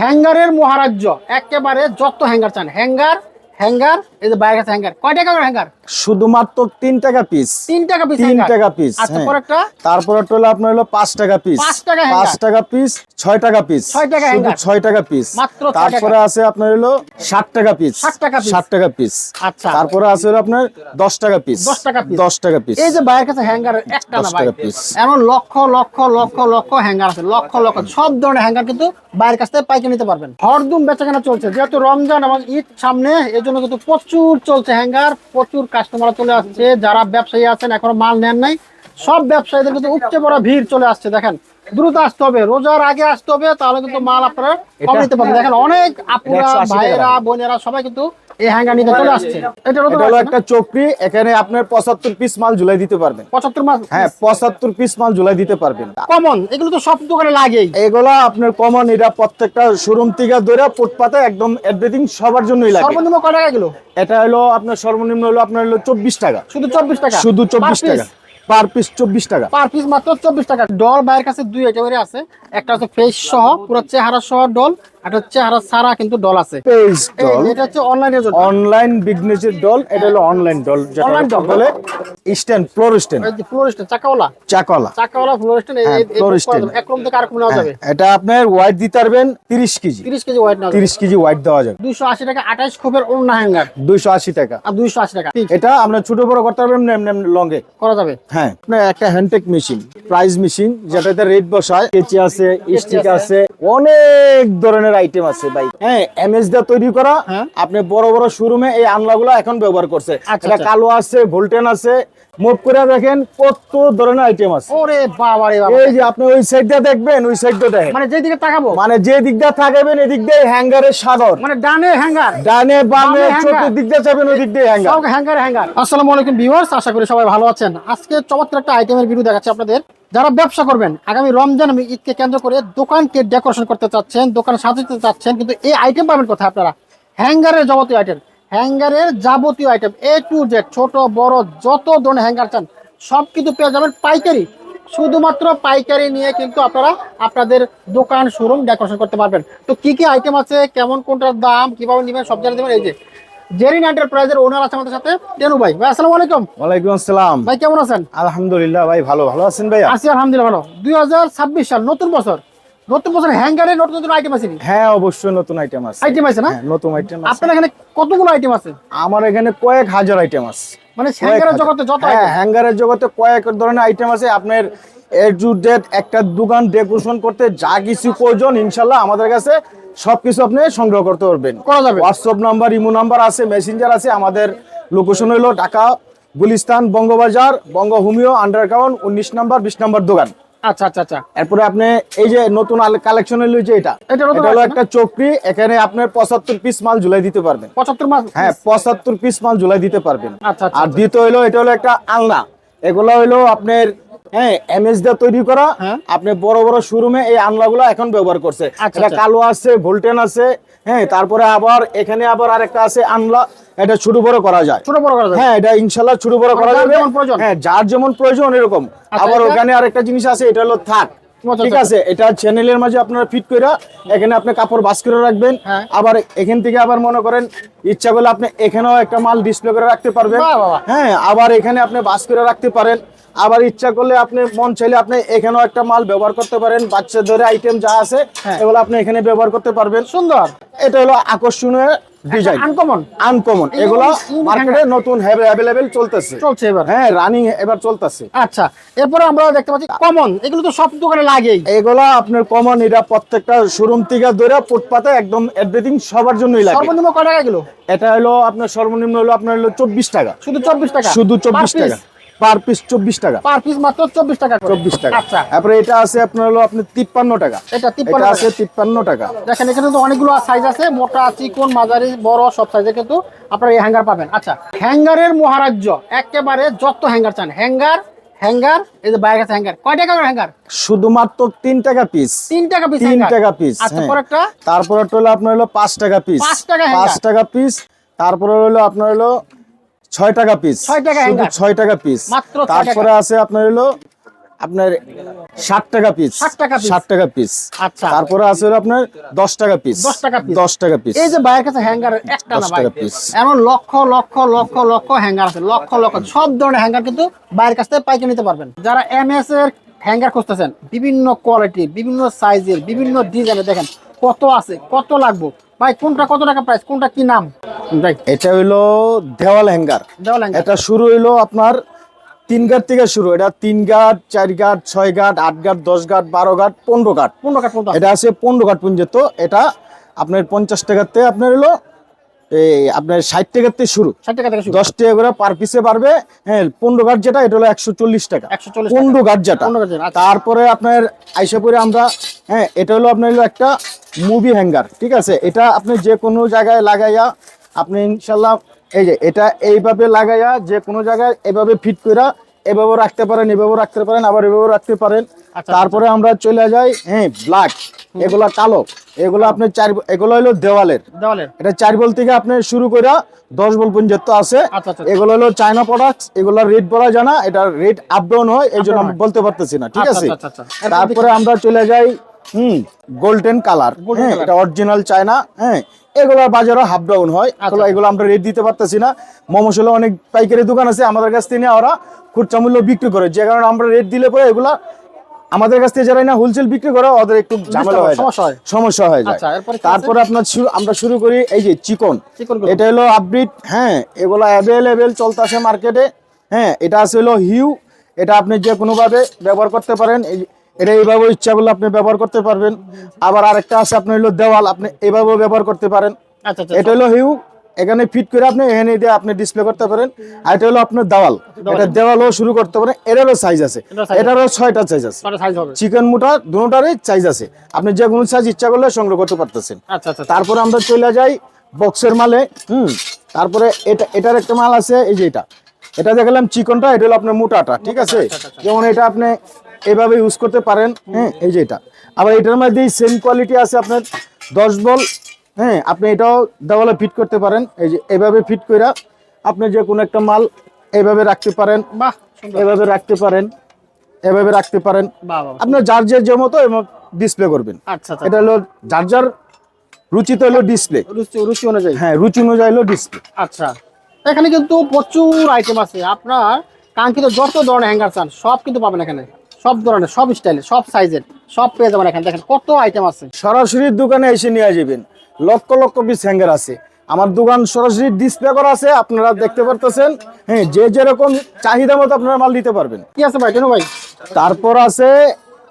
হ্যাঙ্গারের মহারাজ্য একেবারে যত হ্যাঙ্গার চান হ্যাঙ্গার হ্যাঙ্গার এই যে বাইরের কাছে হ্যাঙ্গার কয় টাকা করে হ্যাঙ্গার শুধুমাত্র টাকা পিস টাকা পিস টাকা পিস আচ্ছা তারপর একটা হলো আপনার হলো টাকা পিস টাকা পিস টাকা পিস টাকা টাকা পিস মাত্র তারপরে আছে আপনার হলো ষাট টাকা পিস 60 টাকা। ষাট টাকা পিস আচ্ছা তারপরে আছে হলো আপনার দশ টাকা পিস 10 টাকা piece। দশ টাকা পিস এই যে বাইরের কাছে হ্যাঙ্গার একটা না ভাই টাকা piece। এমন লক্ষ লক্ষ লক্ষ লক্ষ হ্যাঙ্গার আছে লক্ষ লক্ষ সব ধরনের হ্যাঙ্গার কিন্তু বাইরের কাছ থেকে পাইকে নিতে পারবেন হরদুম বেচাকেনা চলছে যেহেতু রমজান এবং ঈদ সামনে এই জন্য কিন্তু প্রচুর চলছে হ্যাঙ্গার প্রচুর কাস্টমার চলে আসছে যারা ব্যবসায়ী আছেন এখনও মাল নেন নাই। সব ব্যবসায়ীদের কিন্তু উচ্চে বড় ভিড় চলে আসছে দেখেন। দ্রুত আসতে হবে রোজার আগে আসতে হবে তাহলে কিন্তু মাল আপনারা কম নিতে পারবেন। দেখেন অনেক আপুরা ভাইয়েরা বোনেরা সবাই কিন্তু এই হ্যাঙ্গার নিতে চলে আসছে। এটা হলো একটা চক্রি এখানে আপনার পঁচাত্তর পিস মাল ঝুলাই দিতে পারবেন। পঁচাত্তর মাস হ্যাঁ পঁচাত্তর পিস মাল ঝুলাই দিতে পারবেন। কমন এগুলো তো সব দোকানে লাগেই। এগুলা আপনার কমন এটা প্রত্যেকটা শোরুম থেকে ধরে ফুটপাতে একদম এভরিথিং সবার জন্যই লাগে। সর্বনিম্ন কয় টাকা এগুলো? এটা হলো আপনার সর্বনিম্ন হলো আপনার হলো চব্বিশ টাকা। শুধু চব্বিশ টাকা? শুধু চব্বিশ টাকা। পার পিস চব্বিশ টাকা। পার পিস মাত্র চব্বিশ টাকা। ডল বাইরের কাছে দুই একেবারে আছে। একটা হচ্ছে ফেস সহ পুরো চেহারা সহ ডল একটা চেহারা সারা কিন্তু ডল আছে। পেজ ডল এটা হচ্ছে অনলাইনের জন্য। অনলাইন বিজনেসের ডল এটা হলো অনলাইন ডল যেটা ডল। বলে স্ট্যান্ড ফ্লোর স্ট্যান্ড চাকাওয়ালা। চাকাওয়ালা। Florist Floristin। এক রুম থেকে আরেক নেওয়া যাবে। এটা আপনার ওয়াইট দিতে পারবেন তিরিশ কেজি। তিরিশ কেজি ওয়েট নেওয়া যাবে। কেজি ওয়াইট দেওয়া যাবে। টাকা খোপের হ্যাঙ্গার টাকা। আর দুইশো আশি টাকা এটা আপনার ছোট বড় করতে পারবেন লঙ্গে করা যাবে। হ্যাঁ আপনার একটা hand tag machine price machine যেটাতে রেট বসায় কেচি আছে স্টিক আছে অনেক ধরনের আইটেম আছে ভাই হ্যাঁ এমএস দা তৈরি করা হ্যাঁ। আপনি বড় বড় শোরুমে এই আনলাগুলো এখন ব্যবহার করছে আচ্ছা, এটা আচ্ছা। কালো আছে ভোল্টেন আছে মুভ করে দেখেন কত ধরনের আইটেম আছে। ওরে বাবা রে বাবা। এই যে আপনি ওই সাইড দিয়ে দেখবেন ওই সাইড দিয়ে দেখেন। মানে যেদিকে তাকাবো? মানে যে দিক দিয়ে থাকবেন এদিক দিয়ে হ্যাঙ্গারের সাগর। মানে ডানে হ্যাঙ্গার ডানে বামে। চতুর্দিক দিয়ে যাবেন ওই দিক দিয়ে হ্যাঙ্গার সব হ্যাঙ্গার হ্যাঙ্গার আসসালামু আলাইকুম ভিউয়ার্স আশা করি সবাই ভালো আছেন। আজকে চমৎকার একটা আইটেমের ভিডিও দেখাচ্ছি আপনাদের। যারা ব্যবসা করবেন আগামী রমজান এবং ঈদকে কেন্দ্র করে দোকানকে ডেকোরেশন করতে চাচ্ছেন দোকান সাজাতে চাচ্ছেন কিন্তু এই আইটেম পাবেন কোথায় আপনারা? হ্যাঙ্গারের যাবতীয় আইটেম হ্যাঙ্গারের যাবতীয় আইটেম এ টু জেড ছোট বড় যত ধরনের হ্যাঙ্গার চান সব কিন্তু পেয়ে যাবেন পাইকারি। শুধুমাত্র পাইকারি নিয়ে কিন্তু আপনারা আপনাদের দোকান শোরুম ডেকোরেশন করতে পারবেন। তো কি কি আইটেম আছে কেমন কোনটার দাম কীভাবে নেবেন সব জানিয়ে দেবেন। এই যে জেরিন এন্টারপ্রাইজের ওনার আছে আমাদের সাথে টেনু ভাই। ভাই আসসালামু আলাইকুম। ওয়ালাইকুম আসসালাম। ভাই কেমন আছেন? আলহামদুলিল্লাহ ভাই ভালো ভালো আছেন ভাই আছি আলহামদুলিল্লাহ ভালো। দুই হাজার ছাব্বিশ সাল নতুন বছর। নতুন বছর হ্যাঙ্গারে নতুন নতুন আইটেম আছে হ্যাঁ অবশ্যই নতুন আইটেম আছে। আইটেম আছে না? হ্যাঁ, নতুন আইটেম আছে। আপনার এখানে কতগুলো আইটেম আছে? আমার এখানে কয়েক হাজার আইটেম আছে। মানে হ্যাঙ্গারের জগতে যত হ্যাঁ হ্যাঙ্গারের জগতে কয়েক ধরনের আইটেম আছে। আপনার এ একটা দোকান ডেকোরেশন করতে যা কিছু প্রয়োজন ইনশাল্লাহ আমাদের কাছে সবকিছু আপনি সংগ্রহ করতে পারবেন। করা যাবে। হোয়াটসঅ্যাপ নাম্বার ইমো নাম্বার আছে মেসেঞ্জার আছে আমাদের লোকেশন হলো ঢাকা গুলিস্তান বঙ্গবাজার বঙ্গ হোমিও আন্ডারগ্রাউন্ড উনিশ নাম্বার বিশ নাম্বার দোকান। আচ্ছা আচ্ছা আচ্ছা। এরপরে আপনি এই যে নতুন কালেকশন হলো যে এটা এটা হলো একটা চক্রি এখানে আপনার পঁচাত্তর পিস মাল ঝুলাই দিতে পারবেন। পঁচাত্তর মাস হ্যাঁ পঁচাত্তর পিস মাল ঝুলাই দিতে পারবেন। আচ্ছা আর দ্বিতীয় হলো এটা হলো একটা আলনা। এগুলো হলো আপনার হ্যাঁ এমএস তৈরি করা। হ্যাঁ। আপনি বড় বড় শোরুমে এই আনলাগুলো এখন ব্যবহার করছে। এটা। কালো আছে ভোল্টেন আছে হ্যাঁ তারপরে আবার এখানে আবার আরেকটা আছে আনলা এটা ছোট বড় করা যায় ছোট বড় করা যায় হ্যাঁ এটা ইনশাল্লাহ ছোট বড় করা যাবে যেমন প্রয়োজন। হ্যাঁ যার যেমন প্রয়োজন এরকম আচ্ছা, আবার ওখানে আরেকটা জিনিস আছে এটা হলো থাক ঠিক। আছে এটা চ্যানেলের মাঝে আপনারা ফিট করে এখানে আপনি কাপড় বাস করে রাখবেন হ্যাঁ। আবার এখান থেকে আবার মনে করেন ইচ্ছা করলে আপনি এখানেও একটা মাল ডিসপ্লে করে রাখতে পারবেন। হ্যাঁ আবার এখানে আপনি বাস করে রাখতে পারেন আবার ইচ্ছা করলে আপনি মন চাইলে আপনি এখানেও একটা মাল ব্যবহার করতে পারেন বাচ্চাদের আইটেম যা আছে হ্যাঁ। এগুলো আপনি এখানে ব্যবহার করতে পারবেন। সুন্দর। এটা হলো আকর্ষণীয় ডিজাইন আনকমন আনকমন এগুলো মার্কেটে নতুন অ্যাভেলেবেল চলতেছে। চলছে এবার। হ্যাঁ রানিং এবার চলতেছে। আচ্ছা এরপরে আমরা দেখতে পাচ্ছি কমন এগুলো তো সব দোকানে লাগেই। এগুলা আপনার কমন এটা প্রত্যেকটা শোরুম থেকে ধরে ফুটপাতে একদম এভরিথিং সবার জন্যই লাগে। সর্বনিম্ন কয় টাকা এগুলো? এটা হলো আপনার সর্বনিম্ন হলো আপনার হলো চব্বিশ টাকা। শুধু চব্বিশ টাকা? শুধু চব্বিশ টাকা। পার পিস চব্বিশ টাকা। পার পিস মাত্র চব্বিশ টাকা চব্বিশ টাকা। আচ্ছা। তারপরে এটা আছে আপনার হলো আপনার তিপ্পান্ন টাকা। এটা তিপ্পান্ন। আছে তিপ্পান্ন টাকা। দেখেন এখানে তো অনেকগুলো সাইজ আছে মোটা চিকন মাঝারি বড় সব সাইজে কিন্তু আপনারা এই হ্যাঙ্গার পাবেন। আচ্ছা হ্যাঙ্গারের মহারাজ্য একেবারে যত হ্যাঙ্গার চান হ্যাঙ্গার হ্যাঙ্গার এই যে বাইরের কাছে হ্যাঙ্গার কয় টাকা করে হ্যাঙ্গার শুধুমাত্র তিন টাকা পিস তিন টাকা পিস তিন টাকা পিস আচ্ছা পরেরটা? তারপর একটা হলো আপনার হলো পাঁচ টাকা পিস পাঁচ টাকা hanger। পাঁচ টাকা পিস তারপরে হলো আপনার হলো ছয় টাকা পিস ছয় টাকা। ছয় টাকা পিস। তারপরে আছে আপনার হলো আপনার ষাট টাকা পিস 60 টাকা piece? ষাট টাকা পিস আচ্ছা। তারপরে আছে আপনার দশ টাকা পিস 10 টাকা piece? দশ টাকা পিস এই যে ভাইয়ের কাছে হ্যাঙ্গার একটা না টাকা piece। এমন লক্ষ লক্ষ লক্ষ লক্ষ হ্যাঙ্গার আছে। লক্ষ লক্ষ। সব ধরনের হ্যাঙ্গার কিন্তু বাইরের কাছ থেকে পাইকে নিতে পারবেন। যারা এমএস এর হ্যাঙ্গার খুঁজতেছেন বিভিন্ন কোয়ালিটি বিভিন্ন সাইজের বিভিন্ন ডিজাইনের দেখেন কত আছে কত লাগবে। ভাই কোনটা কত টাকা প্রাইস কোনটা কি নাম? এটা হইল দেওয়াল হ্যাঙ্গার দেওয়াল হ্যাঙ্গার এটা শুরু হইল আপনার তিন গাট থেকে শুরু। এটা তিন গাট চার গাট ছয় গাট আট গাট দশ গাট বারো গাট পনেরো গাট পনেরো গাট এটা আছে পনেরো গাট পর্যন্ত। এটা আপনার পঞ্চাশ টাকাতে আপনার হলো এই আপনার ষাট টাকাতে শুরু। ষাট টাকা থেকে শুরু। দশ টাকা করে পার পিসে পারবে হ্যাঁ পনেরো গাঁট যেটা এটা হলো একশো চল্লিশ টাকা। পনেরো গাঁট যেটা। আচ্ছা। তারপরে আপনার আইসাপুরে আমরা হ্যাঁ এটা হলো আপনার হলো একটা মুভি হ্যাঙ্গার ঠিক আছে? এটা আপনি যে কোনো জায়গায় লাগাইয়া আপনি ইনশাল্লাহ এই যে এটা এইভাবে লাগাইয়া যে কোনো জায়গায় এভাবে ফিট করে এভাবেও রাখতে পারেন এভাবেও রাখতে পারেন আবার এভাবেও রাখতে পারেন। আচ্ছা, তারপরে আমরা চলে যাই হ্যাঁ ব্ল্যাক এগুলা কালো। এগুলো আপনি চার এগুলো হলো দেওয়ালের। দেওয়ালের। এটা চার বল থেকে আপনি শুরু করে দশ বল পর্যন্ত আছে। আচ্ছা, আচ্ছা। এগুলো হলো চায়না প্রোডাক্ট এগুলোর রেট বলা জানা এটা রেট আপ ডাউন হয় এই জন্য আমি বলতে পারতেছি না ঠিক আচ্ছা, আছে? আচ্ছা, আচ্ছা, আচ্ছা। তারপরে আমরা চলে যাই হুম গোল্ডেন কালার হ্যাঁ এটা অরিজিনাল চায়না হ্যাঁ এগুলোর বাজারও হাফ ডাউন হয়। আচ্ছা। এগুলো এগুলো আমরা রেট দিতে পারতেছি না। মমসলে অনেক পাইকারি দোকান আছে আমাদের কাছ থেকে ওরা খুচরা মূল্য বিক্রি করে। যে কারণে আমরা রেট দিলে পরে এগুলা আমাদের কাছ থেকে যারা না হোলসেল বিক্রি করে ওদের একটু ঝামেলা হয়ে সমস্যা হয়। যায়। আচ্ছা? তারপরে আপনার শুরু- আমরা শুরু করি এই যে চিকন। এটা হলো আপডেট হ্যাঁ এগুলো অ্যাভেলেবেল চলতেছে মার্কেটে হ্যাঁ এটা আছে হলো হিউ এটা আপনি যে কোনোভাবে ব্যবহার করতে পারেন। এই- এটা এইভাবে ইচ্ছা করলে আপনি ব্যবহার করতে পারবেন। আবার আরেকটা আছে আপনার হলো দেওয়াল আপনি এইভাবেও ব্যবহার করতে পারেন। আচ্ছা আচ্ছা এটা হলো হিউ এখানে ফিট করে আপনি এখানে দিয়ে আপনি ডিসপ্লে করতে পারেন। আর এটা হলো আপনার দেওয়াল। এটা দেওয়ালও শুরু করতে পারেন। এটারও সাইজ আছে। এটারও ছয়টা সাইজ আছে। চিকেন মোটা দুটারই সাইজ আছে। আপনি যে কোনো সাইজ ইচ্ছা করলে সংগ্রহ করতে পারতেছেন। আচ্ছা আচ্ছা তারপরে আমরা চলে যাই বক্সের মালে। হুম তারপরে এটা এটার একটা মাল আছে এই যে এটা। এটা দেখালাম চিকনটা এটা হলো আপনার মোটাটা ঠিক আছে? যেমন এটা আপনি এভাবে ইউজ করতে পারেন হ্যাঁ এই যে এটা। আবার এটার মধ্যে সেম কোয়ালিটি আছে আপনার দশ বল হ্যাঁ আপনি এটাও দেওয়ালে ফিট করতে পারেন। এই যে এভাবে ফিট করে আপনি যে কোনো একটা মাল এভাবে রাখতে পারেন বাহ সুন্দর। এভাবে রাখতে পারেন এভাবে রাখতে পারেন। আপনার যার যে যে মতো ডিসপ্লে করবেন। আচ্ছা আচ্ছা। এটা হলো যার যার রুচিতে হলো ডিসপ্লে রুচি রুচি অনুযায়ী। হ্যাঁ রুচি অনুযায়ী হলো ডিসপ্লে আচ্ছা। এখানে কিন্তু প্রচুর আইটেম আছে। আপনার কাঙ্ক্ষিত যত ধরনের হ্যাঙ্গার চান সব কিন্তু পাবেন এখানে। সব ধরনের সব স্টাইলের সব সাইজের সব পেয়ে যাবেন এখানে। দেখেন কত আইটেম আছে। সরাসরি দোকানে এসে নিয়ে যাবেন লক্ষ লক্ষ পিস হ্যাঙ্গার আছে। আমার দোকান সরাসরি ডিসপ্লে করা আছে আপনারা দেখতে পারতেছেন। হ্যাঁ যে যেরকম চাহিদা মতো আপনারা মাল দিতে পারবেন। কি আছে ভাই কেন ভাই? তারপর আছে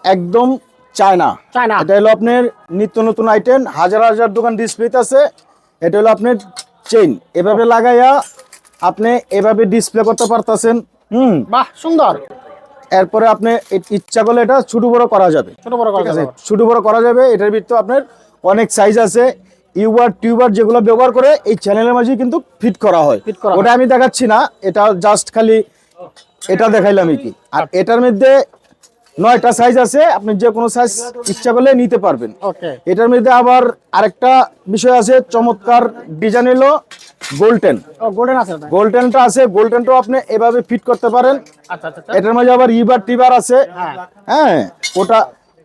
একদম চায়না। চায়না। এটা হলো আপনার নিত্য নতুন আইটেম হাজার হাজার দোকান ডিসপ্লেতে আছে। এটা হলো আপনার চেইন এভাবে লাগাইয়া আপনি এভাবে ডিসপ্লে করতে পারতেছেন। হুম। বাহ সুন্দর। এরপরে আপনি ইচ্ছা করলে এটা ছোট বড় করা যাবে। ছোট বড় করা যাবে। ছোট বড় করা যাবে। এটার ভিতরে আপনার অনেক সাইজ আছে। ইউবার টিউবার যেগুলো ব্যবহার করে এই চ্যানেলের মাঝে কিন্তু ফিট করা হয়। ওটা আমি দেখাচ্ছি না। এটা জাস্ট খালি এটা দেখাইলাম কি। আর আচ্ছা। এটার মধ্যে নয়টা সাইজ আছে আপনি যে কোনো সাইজ ইচ্ছা করলে নিতে পারবেন। এটার মধ্যে আবার আরেকটা বিষয় আছে চমৎকার ডিজাইন এলো গোল্টেন ও গোল্ডেন আছে এটা। গোল্টেনটা আছে গোল্টেনটাও আপনি এভাবে ফিট করতে পারেন। আচ্ছা আচ্ছা আচ্ছা। এটার মাঝে আবার ইবার টিবার আছে। হ্যাঁ। হ্যাঁ ওটা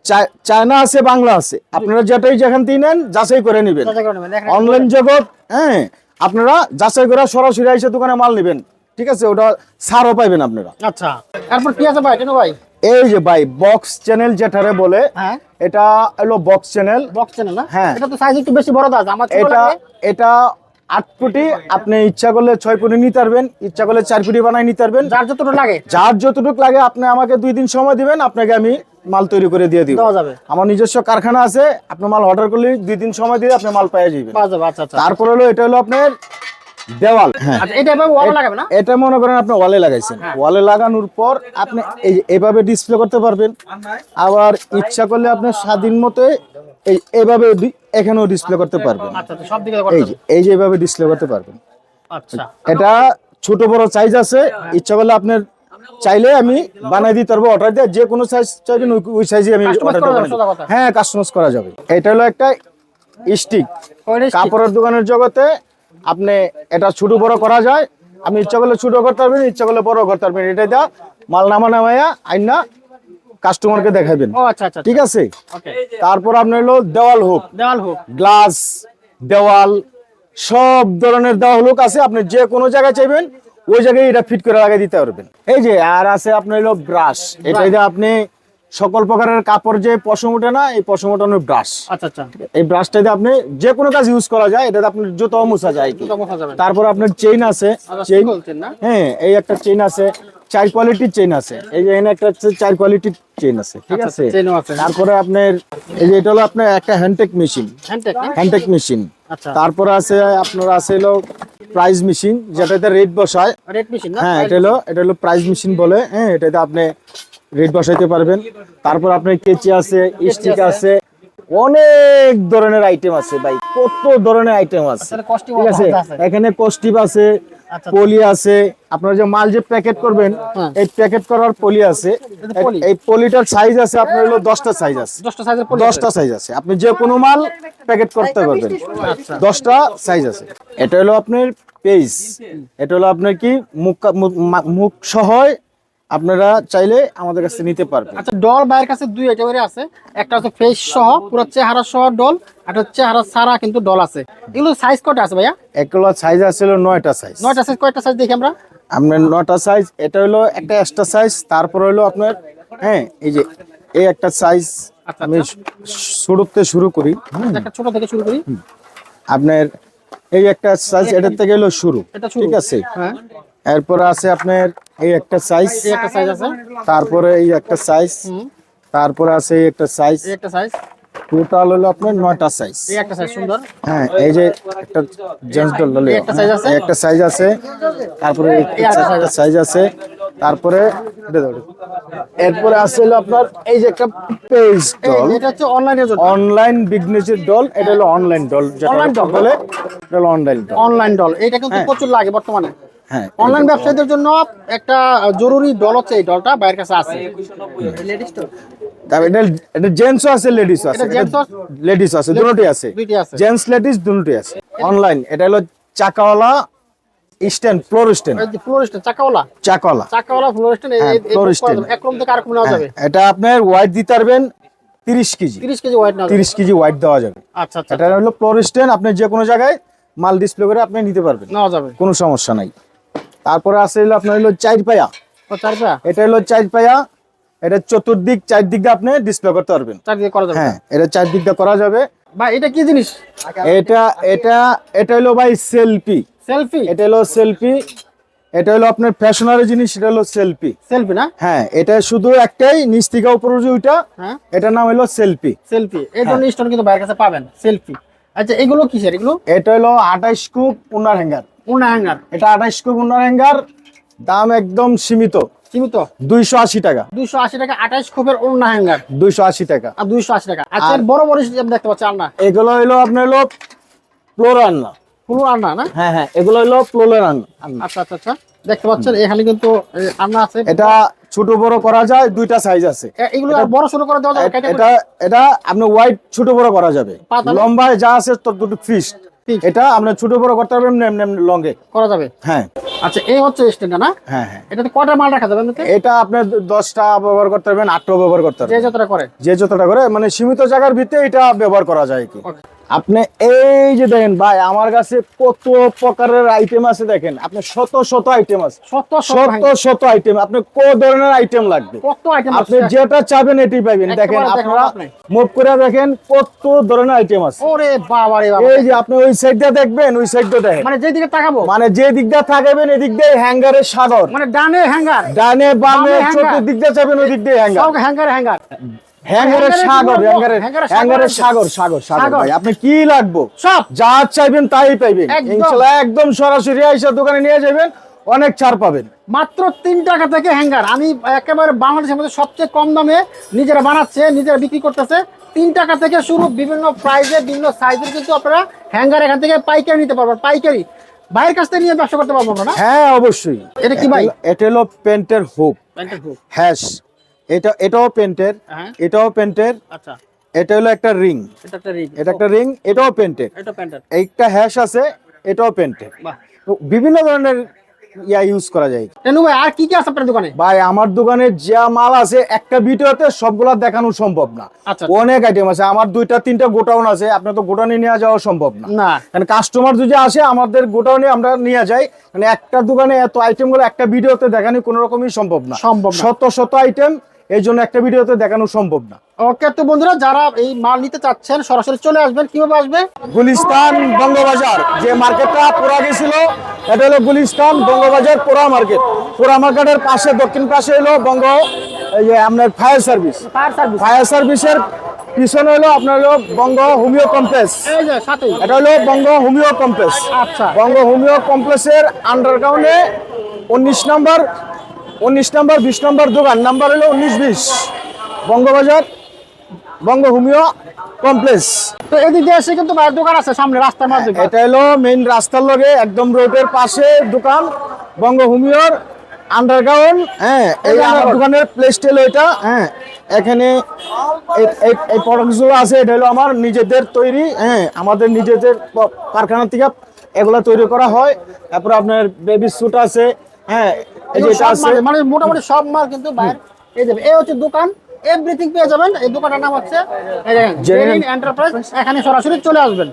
চায়- চায়না আছে বাংলা আছে। আপনারা যেটাই যেখান থেকে নেন যাচাই করে নেবেন। যাচাই করে নেবেন। অনলাইন জগৎ হ্যাঁ আপনারা যাচাই করে সরাসরি এসে দোকানে মাল নেবেন। ঠিক আছে ওটা ছাড়ও পাইবেন আপনারা। আচ্ছা। তারপর কি আছে ভাই কেন ভাই? এই যে ভাই বক্স চ্যানেল যেটারে বলে হ্যাঁ। এটা হলো বক্স চ্যানেল বক্স চ্যানেল না? হ্যাঁ। এটা তো সাইজ একটু বেশি বড় আছে আমার এটা এটা আট ফুটি। আপনি ইচ্ছা করলে ছয় ফুটি নিতে পারবেন। ইচ্ছা করলে চার ফুটি বানাই নিতে পারবেন। যার যতটুকু লাগে। যার যতটুকু লাগে আপনি আমাকে দুই দিন সময় দিবেন আপনাকে আমি মাল তৈরি করে দিয়ে দিব। যাবে। আমার নিজস্ব কারখানা আছে আপনি মাল অর্ডার করলে দুই দিন সময় দিয়ে আপনি মাল পেয়ে যাবেন আচ্ছা আচ্ছা। হলো এটা হলো আপনার দেওয়াল হ্যাঁ। আচ্ছা এটা মনে করেন আপনি ওয়ালে লাগাইছেন। হ্যাঁ। ওয়ালে লাগানোর পর আপনি এই যে এভাবে ডিসপ্লে করতে পারবেন। আবার ইচ্ছা করলে আপনি স্বাধীন মতো এই এভাবে এখানেও ডিসপ্লে করতে পারবেন। আচ্ছা আচ্ছা দিকে এই যে এই যে এভাবে ডিসপ্লে করতে পারবেন। এটা ছোট বড় সাইজ আছে ইচ্ছা করলে আপনার চাইলে আমি বানাই দিতে পারব অর্ডার দিয়ে যে কোনো সাইজ চাইবেন ওই- সাইজে আমি অর্ডার। হ্যাঁ কাস্টমাইজ করা যাবে। এটা হলো একটা স্টিক কাপড়ের দোকানের জগতে আপনি এটা ছোট বড় করা যায়। আমি ইচ্ছা করলে ছোট করতে পারবেন ইচ্ছা করলে বড় করতে পারবেন। এটা দা মাল নামা নামাইয়া আইনা কাস্টমারকে দেখাবেন। ও আচ্ছা আচ্ছা ঠিক আছে? ওকে। তারপর আপনার হলো দেওয়াল হুক। দেওয়াল হোক। গ্লাস দেওয়াল সব ধরনের দেওয়াল হুক আছে। আপনি যে কোনো জায়গায় চাইবেন ওই জায়গায় এটা ফিট করে লাগিয়ে দিতে পারবেন। এই যে আর আছে আপনার হলো ব্রাশ এটা আপনি সকল প্রকারের কাপড় যে পশম ওঠে না এই পশম ওঠানোর ব্রাশ আচ্ছা আচ্ছা। এই ব্রাশটা দিয়ে আপনি যে কোনো কাজ ইউজ করা যায় এটা আপনার জুতো মোছা যায়। তারপর আপনার চেইন আছে চেইন হ্যাঁ এই একটা চেইন আছে চার কোয়ালিটির চেইন আছে। এই যে এখানে একটা চার কোয়ালিটির চেইন আছে ঠিক আচ্ছা, আছে? তারপরে আপনার এই যে এটা হলো আপনার একটা হ্যান্ডটেক মেশিন হ্যান্ডটেক মেশিন আচ্ছা। তারপরে আছে আপনার আছে হলো প্রাইস মেশিন যেটাতে রেট বসায়। রেড মেশিন না? হ্যাঁ এটা হলো এটা হলো প্রাইস মেশিন বলে হ্যাঁ এটাতে আপনি রেট বসাইতে পারবেন। তারপর আপনার কেচি আছে স্টিক আছে। অনেক ধরনের আইটেম আছে ভাই কত ধরনের আইটেম আছে। ঠিক আছে? এখানে কস্টিভ আছে আচ্ছা। পলি আছে। আপনারা যে মাল যে প্যাকেট করবেন হ্যাঁ। এই প্যাকেট করার পলি আছে। এই পলিটার সাইজ আছে আপনার হলো দশটা সাইজ আছে। দশটা সাইজের পলি দশটা সাইজ আছে। আপনি যে কোনো মাল প্যাকেট করতে পারবেন। আচ্ছা। দশটা সাইজ আছে। এটা হলো আপনার পেজ এটা হলো আপনার কি? মুখ মুখ- মা- মুখ সহ আপনারা চাইলে আমাদের কাছে নিতে পারবেন। আচ্ছা ডল বাইরের কাছে দুই আইটেমের আছে। একটা হচ্ছে ফেস সহ পুরো চেহারা সহ ডল একটা চেহারা সারা কিন্তু ডল আছে। এগুলো সাইজ কটা আছে ভাইয়া? এগুলো সাইজ আছে হলো নয়টা সাইজ নয়টা সাইজ কয়টা সাইজ দেখি আমরা? আপনার নটা সাইজ এটা হলো একটা এক্সট্রা সাইজ তারপর হলো আপনার হ্যাঁ এই যে এই একটা সাইজ আচ্ছা, আমি শুরুতে শুরু করি। একটা ছোট থেকে শুরু করি। আপনার এই একটা সাইজ এটার থেকে হলো শুরু। শুরু ঠিক আছে? হ্যাঁ। এরপরে আছে আপনার এই একটা সাইজ একটা সাইজ আছে। তারপরে এই একটা সাইজ তারপরে আছে এই একটা সাইজ এই একটা সাইজ টোটাল হলো আপনার নয়টা সাইজ এই একটা সাইজ সুন্দর। হ্যাঁ এই যে একটা জেন্টস ডল হলো। এই একটা সাইজ আছে? এই একটা সাইজ আছে। তারপরে এই একটা সাইজ আছে। তারপরে এরপরে আছে হলো আপনার এই যে একটা পেজ ডল এটা হচ্ছে অনলাইনের জন্য। অনলাইন বিজনেসের ডল এটা হলো অনলাইন ডল যেটা? বলে এটা হলো অনলাইন ডল অনলাইন ডল এটা কিন্তু প্রচুর লাগে বর্তমানে। হ্যাঁ অনলাইন ব্যবসায়ীদের জন্য একটা জরুরি ডল হচ্ছে এই ডলটা বাইরের কাছে আছে। তারপর এটা এটা জেন্টসও আছে লেডিসও আছে এটা লেডিস আছে। দুটোই আছে। জেন্টস লেডিস দুটোই আছে। অনলাইন এটা হলো চাকাওয়ালা স্ট্যান্ড ফ্লোর স্ট্যান্ড চাকাওয়ালা? চাকাওয়ালা। চাকাওয়ালা। এক থেকে আরেক নেওয়া যাবে। এটা আপনার ওয়াইট দিতে পারবেন তিরিশ কেজি। 30 কেজি যাবে। তিরিশ কেজি ওয়াইট দেওয়া যাবে। আচ্ছা আচ্ছা। এটা হলো ফ্লোর স্ট্যান্ড আপনি যে কোনো জায়গায় মাল ডিসপ্লে করে আপনি নিতে পারবেন। নেওয়া যাবে। কোনো সমস্যা নাই। তারপরে আছে হলো আপনার হলো চার পায়া ও চারটা এটা হলো চার পায়া এটা চতুর্দিক চার দিক দিয়ে আপনি ডিসপ্লে করতে পারবেন। চার করা যাবে? হ্যাঁ এটা চার দিক দিয়ে করা যাবে। ভাই এটা কি জিনিস? এটা এটা এটা হলো ভাই সেলফি সেলফি এটা হলো সেলফি এটা হলো আপনার ফ্যাশনারি জিনিস এটা হলো সেলফি সেলফি না? হ্যাঁ এটা শুধু একটাই নিচ থেকে উপরে যে ওইটা হ্যাঁ। এটার নাম হলো সেলফি সেলফি এই জন্য স্টোন কিন্তু বাইরের কাছে পাবেন। সেলফি আচ্ছা এগুলো কি কিসের এগুলো? এটা হলো আঠাইশ কুপ উনার হ্যাঙ্গার হ্যাঙ্গার এটা আঠাইশ কুপ হ্যাঙ্গার দাম একদম সীমিত। সীমিত? দুইশো আশি টাকা। দুইশো আশি টাকা আঠাইশ খোপের উন্না হ্যাঙ্গার দুইশো আশি টাকা। আর দুইশো আশি টাকা। আচ্ছা বড় বড় দেখতে পাচ্ছি আন্না এগুলো হলো আপনার হলো ফ্লোরার না। পুরো আন্না না হ্যাঁ হ্যাঁ এগুলো হলো আন্না আচ্ছা আচ্ছা আচ্ছা। দেখতে পাচ্ছেন এখানে কিন্তু আন্না আছে। এটা ছোট বড় করা যায় দুইটা সাইজ আছে। এগুলো বড় শুরু করে দেওয়া যাবে এটা এটা আপনি হোয়াইট ছোট বড় করা যাবে। লম্বায় যা আছে তোর দুটো ফিস Fixed। এটা আমরা ছোট বড় করতে পারবেন এ। করা যাবে? হ্যাঁ। আচ্ছা এই হচ্ছে স্ট্যান্ডটা না? হ্যাঁ হ্যাঁ। এটাতে কয়টা মাল রাখা যাবে এটা আপনি দশটা ব্যবহার করতে পারবেন আটটা ব্যবহার করতে পারবেন। যে যতটা করে। যে যতটা করে মানে সীমিত জায়গার ভিতরে এটা ব্যবহার করা যায় কি. আপনি এই যে দেখেন ভাই আমার কাছে কত প্রকারের আইটেম আছে দেখেন। আপনি শত শত আইটেম আছে। শত শত শত আইটেম আপনি কত ধরনের আইটেম লাগবে? কত আইটেম আপনি যেটা চাবেন এটি পাবেন দেখেন আপনারা মুভ করে দেখেন কত ধরনের আইটেম আছে। ওরে বাবা রে বাবা। এই যে আপনি ওই সাইডটা দেখবেন ওই সাইডটা দেখেন। মানে যেদিকে তাকাবো। মানে যে দিকটা থাকবেন এদিক দিয়ে হ্যাঙ্গারের সাগর। মানে ডানে হ্যাঙ্গার ডানে বামে। চতুর্দিক দিয়ে যাবেন ওই দিক দিয়ে হ্যাঙ্গার সব হ্যাঙ্গার হ্যাঙ্গার হ্যাঙ্গারের সাগর হ্যাঙ্গারের হ্যাঙ্গারের সাগর সাগর সাগর। ভাই আপনি কি লাগবে? সব। যা চাইবেন তাই পাইবেন। একদম। ইনশাআল্লাহ একদম সরাসরি আইসা দোকানে নিয়ে যাবেন অনেক ছাড় পাবেন। মাত্র তিন টাকা থেকে হ্যাঙ্গার। আমি একেবারে বাংলাদেশের মধ্যে সবচেয়ে কম দামে নিজেরা বানাচ্ছে নিজেরা বিক্রি করতেছে। তিন টাকা থেকে শুরু বিভিন্ন প্রাইজে বিভিন্ন সাইজের কিন্তু আপনারা হ্যাঙ্গার এখান থেকে পাইকারি নিতে পারবেন পাইকারি। বাইরের কাছ থেকে নিয়ে ব্যবসা করতে পারব না? হ্যাঁ অবশ্যই। এটা কি ভাই? এটা হলো পেন্টের হুক হ্যাশ এটা এটাও পেন্টের হ্যাঁ। এটাও পেন্টের আচ্ছা। এটা হলো একটা রিং এটা একটা রিং এটা একটা রিং এটাও পেন্টের এটা প্যান্টার একটা হ্যাশ আছে এটাও পেন্টের বিভিন্ন ধরনের ইয়া ইউজ করা যায়। রেনু ভাই আর কি কি আছে আপনার দোকানে? ভাই আমার দোকানে যা মাল আছে একটা ভিডিওতে সবগুলা দেখানো সম্ভব না। আচ্ছা অনেক আইটেম আছে। আমার দুইটা তিনটা গোডাউন আছে আপনার তো গোডাউনে নিয়ে যাওয়া সম্ভব না। না। কারণ কাস্টমার যদি আসে আমাদের গোডাউনে আমরা নিয়ে যাই মানে একটা দোকানে এত আইটেমগুলো একটা ভিডিওতে দেখানো কোনো রকমই সম্ভব না। সম্ভব। শত শত আইটেম এই জন্য একটা ভিডিওতে দেখানো সম্ভব না। ওকে তো বন্ধুরা যারা এই মাল নিতে চাচ্ছেন সরাসরি চলে আসবেন। কীভাবে আসবে? গুলিস্তান বঙ্গবাজার যে মার্কেটটা পোড়া গেছিল এটা হলো গুলিস্তান বঙ্গবাজার পোড়া মার্কেট। পোড়া মার্কেটের পাশে দক্ষিণ পাশে হলো বঙ্গ এই যে আপনার fire service. Fire service. Fire সার্ভিসের পিছনে হলো আপনার হলো বঙ্গ হোমিও কমপ্লেক্স। এই যে সাথেই। এটা হলো বঙ্গ হোমিও কমপ্লেক্স। আচ্ছা। বঙ্গ হোমিও কমপ্লেক্সের আন্ডারগ্রাউন্ডে উনিশ নম্বর উনিশ নম্বর বিশ নম্বর দোকান। নাম্বার হলো উনিশ বিশ। বঙ্গবাজার বঙ্গভূমিও কমপ্লেক্স তো এদিক এসে কিন্তু ভাইয়ের দোকান আছে সামনে রাস্তার মাঝে। এটা হলো মেইন রাস্তার লগে একদম রোডের পাশে দোকান বঙ্গভূমিওর আন্ডারগ্রাউন্ড হ্যাঁ এই আমার দোকানের প্লেস হলো এটা। হ্যাঁ এখানে এই- এই- এই প্রোডাক্টগুলো আছে এটা হলো আমার নিজেদের তৈরি। হ্যাঁ আমাদের নিজেদের কারখানা থেকে এগুলা তৈরি করা হয়। তারপরে আপনার বেবি স্যুট আছে। হ্যাঁ মানে মোটামুটি সব মাল কিন্তু বাইরে। এই যাবে এই হচ্ছে দোকান এভরিথিং পেয়ে যাবেন। এই দোকানের নাম হচ্ছে এন্টারপ্রাইজ এখানে সরাসরি চলে আসবেন।